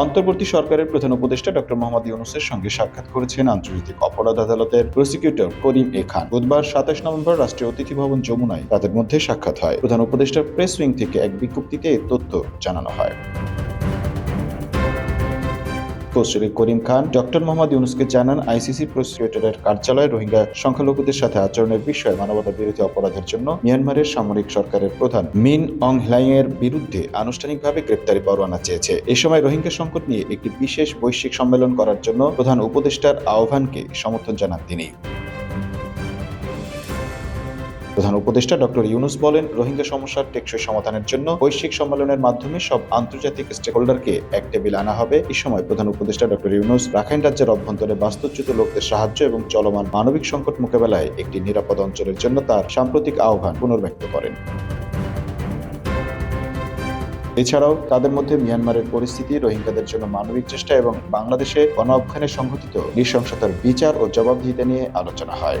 অন্তর্বর্তী সরকারের প্রধান উপদেষ্টা ডক্টর মোহাম্মদ ইউনুসের সঙ্গে সাক্ষাৎ করেছেন আন্তর্জাতিক অপরাধ আদালতের প্রসিকিউটর করিম এ খান। বুধবার সাতাশ নভেম্বর রাষ্ট্রীয় অতিথি ভবন যমুনায় তাদের মধ্যে সাক্ষাৎ হয়। প্রধান উপদেষ্টার প্রেস উইং থেকে এক বিজ্ঞপ্তিতে তথ্য জানানো হয়। তসরি করিম খান, ডক্টর মোহাম্মদ ইউনুসকে জানান, আইসিসি প্রসিকিউটরের কার্যালয় রোহিঙ্গা সংখ্যালঘুদের সাথে আচরণের বিষয়ে মানবতা বিরোধী অপরাধের জন্য মিয়ানমারের সামরিক সরকারের প্রধান মিন অং হ্লাইং এর বিরুদ্ধে আনুষ্ঠানিকভাবে গ্রেপ্তারি পরোয়ানা চেয়েছে। এ সময় রোহিঙ্গা সংকট নিয়ে একটি বিশেষ বৈশ্বিক সম্মেলন করার জন্য প্রধান উপদেষ্টার আহ্বানকে সমর্থন জানান তিনি। প্রধান উপদেষ্টা ডক্টর ইউনুস বলেন, রোহিঙ্গা সমস্যার টেকসই সমাধানের জন্য বৈশ্বিক সম্মেলনের মাধ্যমে সব আন্তর্জাতিক স্টেকহোল্ডারকে এক টেবিল আনা হবে। এই সময় প্রধান উপদেষ্টা ডক্টর ইউনুস রাখাইন রাজ্যের অভ্যন্তরে বাস্তুচ্যুত লোকদের সাহায্য এবং চলমান মানবিক সংকট মোকাবেলায় একটি নিরাপদ অঞ্চলের জন্য তার সাম্প্রতিক আহ্বান পুনর্ব্যক্ত করেন। এছাড়াও তাদের মধ্যে মিয়ানমারের পরিস্থিতি, রোহিঙ্গাদের জন্য মানবিক চেষ্টা এবং বাংলাদেশে গণ সংঘটিত নৃশংসতার বিচার ও জবাবদিহিতা নিয়ে আলোচনা হয়।